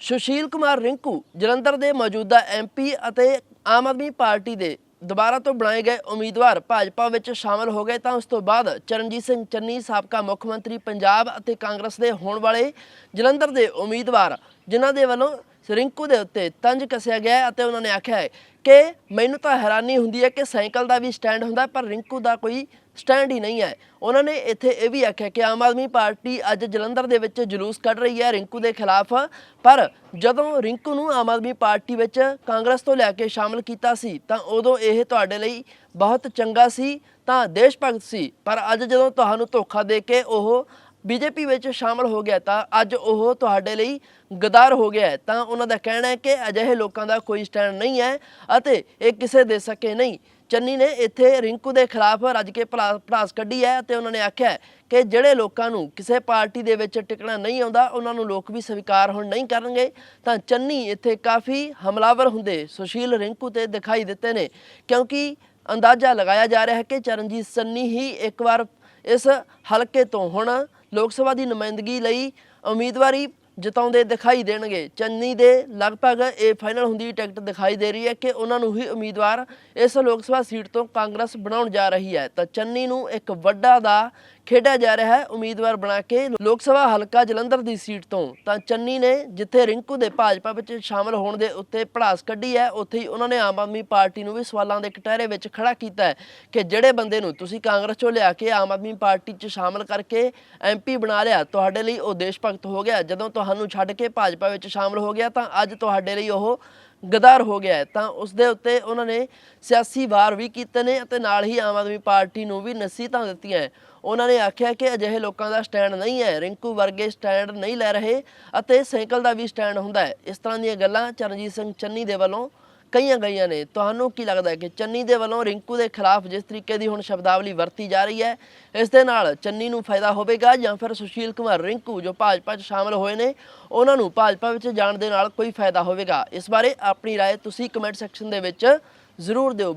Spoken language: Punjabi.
ਸੁਸ਼ੀਲ ਕੁਮਾਰ ਰਿੰਕੂ ਜਲੰਧਰ ਦੇ ਮੌਜੂਦਾ ਐਮਪੀ ਅਤੇ ਆਮ ਆਦਮੀ ਪਾਰਟੀ ਦੇ ਦੁਬਾਰਾ ਤੋਂ ਬਣਾਏ ਗਏ ਉਮੀਦਵਾਰ ਭਾਜਪਾ ਵਿੱਚ ਸ਼ਾਮਲ ਹੋ ਗਏ ਤਾਂ ਉਸ ਤੋਂ ਬਾਅਦ ਚਰਨਜੀਤ ਸਿੰਘ ਚੰਨੀ ਸਾਬਕਾ ਮੁੱਖ ਮੰਤਰੀ ਪੰਜਾਬ ਅਤੇ ਕਾਂਗਰਸ ਦੇ ਹੋਣ ਵਾਲੇ ਜਲੰਧਰ ਦੇ ਉਮੀਦਵਾਰ, ਜਿਨ੍ਹਾਂ ਦੇ ਵੱਲੋਂ ਰਿੰਕੂ ਦੇ ਉੱਤੇ ਤੰਜ ਕੱਸਿਆ ਗਿਆ ਅਤੇ ਉਹਨਾਂ ਨੇ ਆਖਿਆ ਹੈ ਕਿ ਮੈਨੂੰ ਤਾਂ ਹੈਰਾਨੀ ਹੁੰਦੀ ਹੈ ਕਿ ਸਾਈਕਲ ਦਾ ਵੀ ਸਟੈਂਡ ਹੁੰਦਾ ਪਰ ਰਿੰਕੂ ਦਾ ਕੋਈ ਸਟੈਂਡ ਹੀ ਨਹੀਂ ਹੈ। ਉਹਨਾਂ ਨੇ ਇੱਥੇ ਇਹ ਵੀ ਆਖਿਆ ਕਿ ਆਮ ਆਦਮੀ ਪਾਰਟੀ ਅੱਜ ਜਲੰਧਰ ਦੇ ਵਿੱਚ ਜਲੂਸ ਕੱਢ ਰਹੀ ਹੈ ਰਿੰਕੂ ਦੇ ਖਿਲਾਫ, ਪਰ ਜਦੋਂ ਰਿੰਕੂ ਨੂੰ ਆਮ ਆਦਮੀ ਪਾਰਟੀ ਵਿੱਚ ਕਾਂਗਰਸ ਤੋਂ ਲੈ ਕੇ ਸ਼ਾਮਲ ਕੀਤਾ ਸੀ, ਤਾਂ ਉਦੋਂ ਇਹ ਤੁਹਾਡੇ ਲਈ ਬਹੁਤ ਚੰਗਾ ਸੀ, ਤਾਂ ਦੇਸ਼ ਭਗਤ ਸੀ। ਪਰ ਅੱਜ ਜਦੋਂ ਤੁਹਾਨੂੰ ਧੋਖਾ ਦੇ ਕੇ ਉਹ ਬੀਜੇਪੀ ਵਿੱਚ ਸ਼ਾਮਲ ਹੋ ਗਿਆ ਤਾਂ ਅੱਜ ਉਹ ਤੁਹਾਡੇ ਲਈ ਗਦਾਰ ਹੋ ਗਿਆ ਤਾਂ ਉਹਨਾਂ ਦਾ ਕਹਿਣਾ ਹੈ ਕਿ ਅਜਿਹੇ ਲੋਕਾਂ ਦਾ ਕੋਈ ਸਟੈਂਡ ਨਹੀਂ ਹੈ ਅਤੇ ਇਹ ਕਿਸੇ ਦੇ ਸਕੇ ਨਹੀਂ। ਚੰਨੀ ਨੇ ਇੱਥੇ ਰਿੰਕੂ ਦੇ ਖਿਲਾਫ ਰੱਜ ਕੇ ਭਲਾ- ਭੜਾਸ ਕੱਢੀ ਹੈ ਤੇ ਉਹਨਾਂ ਨੇ ਆਖਿਆ ਕਿ ਜਿਹੜੇ ਲੋਕਾਂ ਨੂੰ ਕਿਸੇ ਪਾਰਟੀ ਦੇ ਵਿੱਚ ਟਿਕਣਾ ਨਹੀਂ ਆਉਂਦਾ, ਉਹਨਾਂ ਨੂੰ ਲੋਕ ਵੀ ਸਵੀਕਾਰ ਹੁਣ ਨਹੀਂ ਕਰਨਗੇ। ਤਾਂ ਚੰਨੀ ਇੱਥੇ ਕਾਫੀ ਹਮਲਾਵਰ ਹੁੰਦੇ ਸੁਸ਼ੀਲ ਰਿੰਕੂ ਤੇ ਦਿਖਾਈ ਦਿੱਤੇ ਨੇ, ਕਿਉਂਕਿ ਅੰਦਾਜ਼ਾ ਲਗਾਇਆ ਜਾ ਰਿਹਾ ਹੈ ਕਿ ਚਰਨਜੀਤ ਸੰਨੀ ਹੀ ਇੱਕ ਵਾਰ ਇਸ ਹਲਕੇ ਤੋਂ ਹੁਣ ਲੋਕ ਸਭਾ ਦੀ ਨੁਮਾਇੰਦਗੀ ਲਈ ਉਮੀਦਵਾਰੀ ਜਿਤਾਉਂਦੇ ਦਿਖਾਈ ਦੇਣਗੇ। ਚੰਨੀ ਦੇ ਲਗਭਗ ਇਹ ਫਾਈਨਲ ਹੁੰਦੀ ਟਿਕਟ ਦਿਖਾਈ ਦੇ ਰਹੀ ਹੈ ਕਿ ਉਹਨਾਂ ਨੂੰ ਹੀ ਉਮੀਦਵਾਰ ਇਸ ਲੋਕ ਸਭਾ ਸੀਟ ਤੋਂ ਕਾਂਗਰਸ ਬਣਾਉਣ ਜਾ ਰਹੀ ਹੈ। ਤਾਂ ਚੰਨੀ ਨੂੰ ਇੱਕ ਵੱਡਾ ਦਾ ਖੇਡਿਆ ਜਾ ਰਿਹਾ ਹੈ ਉਮੀਦਵਾਰ ਬਣਾ ਕੇ ਲੋਕ ਸਭਾ ਹਲਕਾ ਜਲੰਧਰ ਦੀ ਸੀਟ ਤੋਂ। ਤਾਂ ਚੰਨੀ ਨੇ ਜਿੱਥੇ ਰਿੰਕੂ ਦੇ ਭਾਜਪਾ ਵਿੱਚ ਸ਼ਾਮਲ ਹੋਣ ਦੇ ਉੱਤੇ ਭੜਾਸ ਕੱਢੀ ਹੈ, ਉੱਥੇ ਹੀ ਉਹਨਾਂ ਨੇ ਆਮ ਆਦਮੀ ਪਾਰਟੀ ਨੂੰ ਵੀ ਸਵਾਲਾਂ ਦੇ ਕਟਹਿਰੇ ਵਿੱਚ ਖੜਾ ਕੀਤਾ ਹੈ ਕਿ ਜਿਹੜੇ ਬੰਦੇ ਨੂੰ ਤੁਸੀਂ ਕਾਂਗਰਸ ਚੋਂ ਲਿਆ ਕੇ ਆਮ ਆਦਮੀ ਪਾਰਟੀ 'ਚ ਸ਼ਾਮਲ ਕਰਕੇ ਐਮਪੀ ਬਣਾ ਲਿਆ, ਤੁਹਾਡੇ ਲਈ ਉਹ ਦੇਸ਼ ਭਗਤ ਹੋ ਗਿਆ। ਜਦੋਂ ਤੁਹਾਨੂੰ ਛੱਡ ਕੇ ਭਾਜਪਾ ਵਿੱਚ ਸ਼ਾਮਲ ਹੋ ਗਿਆ ਤਾਂ ਅੱਜ ਤੁਹਾਡੇ ਲਈ ਉਹ ਗਦਾਰ ਹੋ ਗਿਆ ਹੈ, ਤਾਂ ਉਸ ਦੇ ਉੱਤੇ ਉਹਨਾਂ ਨੇ ਸਿਆਸੀ ਵਾਰ ਵੀ ਕੀਤੇ ਨੇ ਅਤੇ ਨਾਲ ਹੀ ਆਮ ਆਦਮੀ ਪਾਰਟੀ ਨੂੰ ਵੀ ਨਸੀਹਤਾਂ ਦਿੱਤੀਆਂ ਹੈ। ਉਹਨਾਂ ਨੇ ਆਖਿਆ ਕਿ ਅਜਿਹੇ ਲੋਕਾਂ ਦਾ ਸਟੈਂਡ ਨਹੀਂ ਹੈ, ਰਿੰਕੂ ਵਰਗੇ ਸਟੈਂਡ ਨਹੀਂ ਲੈ ਰਹੇ ਅਤੇ ਸਾਈਕਲ ਦਾ ਵੀ ਸਟੈਂਡ ਹੁੰਦਾ ਹੈ ਇਸ ਤਰ੍ਹਾਂ ਦੀਆਂ ਗੱਲਾਂ ਚਰਨਜੀਤ ਸਿੰਘ ਚੰਨੀ ਦੇ ਵੱਲੋਂ ਕਈਆਂ ਗਈਆਂ ਨੇ ਤੁਹਾਨੂੰ ਕੀ ਲੱਗਦਾ ਹੈ ਕਿ ਚੰਨੀ ਦੇ ਵੱਲੋਂ ਰਿੰਕੂ ਦੇ ਖਿਲਾਫ ਜਿਸ ਤਰੀਕੇ ਦੀ ਹੁਣ ਸ਼ਬਦਾਵਲੀ ਵਰਤੀ ਜਾ ਰਹੀ ਹੈ ਇਸ ਦੇ ਨਾਲ ਚੰਨੀ ਨੂੰ ਫਾਇਦਾ ਹੋਵੇਗਾ ਜਾਂ ਫਿਰ ਸੁਸ਼ੀਲ ਕੁਮਾਰ ਰਿੰਕੂ ਜੋ ਭਾਜਪਾ 'ਚ ਸ਼ਾਮਲ ਹੋਏ ਨੇ ਉਹਨਾਂ ਨੂੰ ਭਾਜਪਾ ਵਿੱਚ ਜਾਣ ਦੇ ਨਾਲ ਕੋਈ ਫਾਇਦਾ ਹੋਵੇਗਾ ਇਸ ਬਾਰੇ ਆਪਣੀ رائے ਤੁਸੀਂ ਕਮੈਂਟ ਸੈਕਸ਼ਨ ਦੇ ਵਿੱਚ ਜ਼ਰੂਰ ਦਿਓ